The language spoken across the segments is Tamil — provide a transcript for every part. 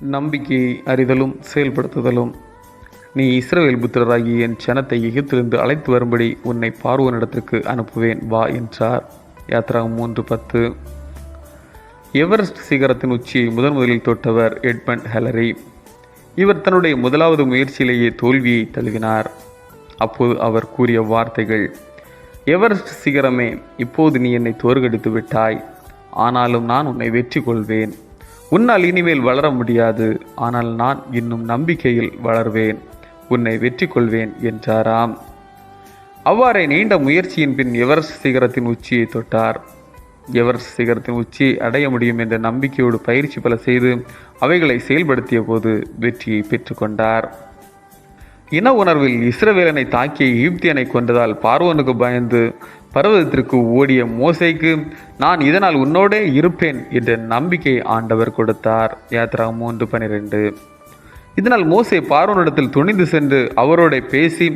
நம்பிக்கையை அறிதலும் செயல்படுத்துதலும். நீ இஸ்ரவேல் புத்திரராகி என் சனத்தை எகிப்திலிருந்து அழைத்து வரும்படி உன்னை பார்வனிடத்திற்கு அனுப்புவேன் வா என்றார். யாத்ரா மூன்று பத்து. எவரெஸ்ட் சிகரத்தின் உச்சியை முதன் முதலில் தொட்டவர் எட்மண்ட் ஹெலரி. இவர் தன்னுடைய முதலாவது முயற்சியிலேயே தோல்வியை தழுவினார். அப்போது அவர் கூறிய வார்த்தைகள் எவரெஸ்ட் சிகரமே இப்போது நீ என்னை தோற்கடித்து விட்டாய் ஆனாலும் நான் உன்னை வெற்றி கொள்வேன் உன்னால் இனிமேல் வளர முடியாது. ஆனால் நான் இன்னும் நம்பிக்கையில் வளர்வேன். உன்னை வெற்றி கொள்வேன் என்றாராம். அவ்வாறே நீண்ட முயற்சியின் பின் எவரஸ்ட் சிகரத்தின் உச்சியை தொட்டார். எவரஸ்ட் சிகரத்தின் உச்சியை அடைய முடியும் என்ற நம்பிக்கையோடு பயிற்சி பல செய்து அவைகளை செயல்படுத்திய போது வெற்றியை பெற்றுக்கொண்டார். இன உணர்வில் இஸ்ரவேலனை தாக்கிய ஈப்தியனை கொண்டதால் பார்வோனுக்கு பயந்து பர்வதத்திற்கு ஓடிய மோசைக்கு நான் இதனால் உன்னோடே இருப்பேன் என்ற நம்பிக்கை ஆண்டவர் கொடுத்தார். யாத்ரா மூன்று பனிரெண்டு. இதனால் மோசே பார்வோனிடத்தில் துணிந்து சென்று அவரோட பேசி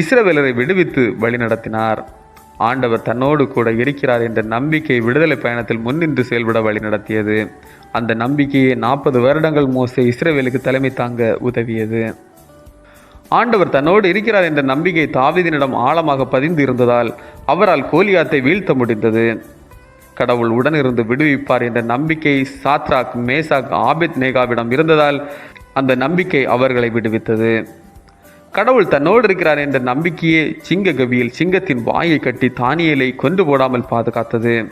இஸ்ரவேலரை விடுவித்து வழிநடத்தினார் ஆண்டவர் தன்னோடு கூட இருக்கிறார் என்ற நம்பிக்கை விடுதலை பயணத்தில் முன்னின்று செயல்பட வழிநடத்தியது அந்த நம்பிக்கையை நாற்பது வருடங்கள் மோசே இஸ்ரேவேலுக்கு தலைமை தாங்க உதவியது. ஆண்டவர் தன்னோடு இருக்கிறார் என்ற நம்பிக்கை தாவிதினிடம் ஆழமாக பதிந்து இருந்ததால் அவரால் கோலியாத்தை வீழ்த்த முடிந்தது. கடவுள் உடனிருந்து விடுவிப்பார் என்ற நம்பிக்கை சாத்ராக் மேசாக் ஆபித் நேகாவிடம் இருந்ததால் அந்த நம்பிக்கை அவர்களை விடுவித்தது. கடவுள் தன்னோடு இருக்கிறார் என்ற நம்பிக்கையே சிங்க கவியில் சிங்கத்தின் வாயை கட்டி தானியலை கொண்டு போடாமல் பாதுகாத்தது.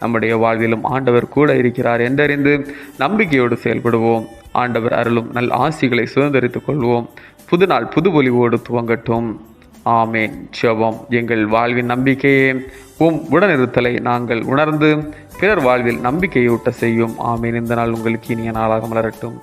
நம்முடைய வாழ்விலும் ஆண்டவர் கூட இருக்கிறார் என்றறிந்து நம்பிக்கையோடு செயல்படுவோம். ஆண்டவர் அருளும் நல் ஆசிகளை சுதந்திரித்துக் கொள்வோம். புது நாள் புது ஒளிவோடு துவங்கட்டும். ஆமேன். ஜெபம். எங்கள் வாழ்வின் நம்பிக்கையே உம் உடனிருத்தலை நாங்கள் உணர்ந்து பிறர் வாழ்வில் நம்பிக்கையூட்ட செய்யும். ஆமேன். இந்த நாள் உங்களுக்கு இனிய நாளாக மலரட்டும்.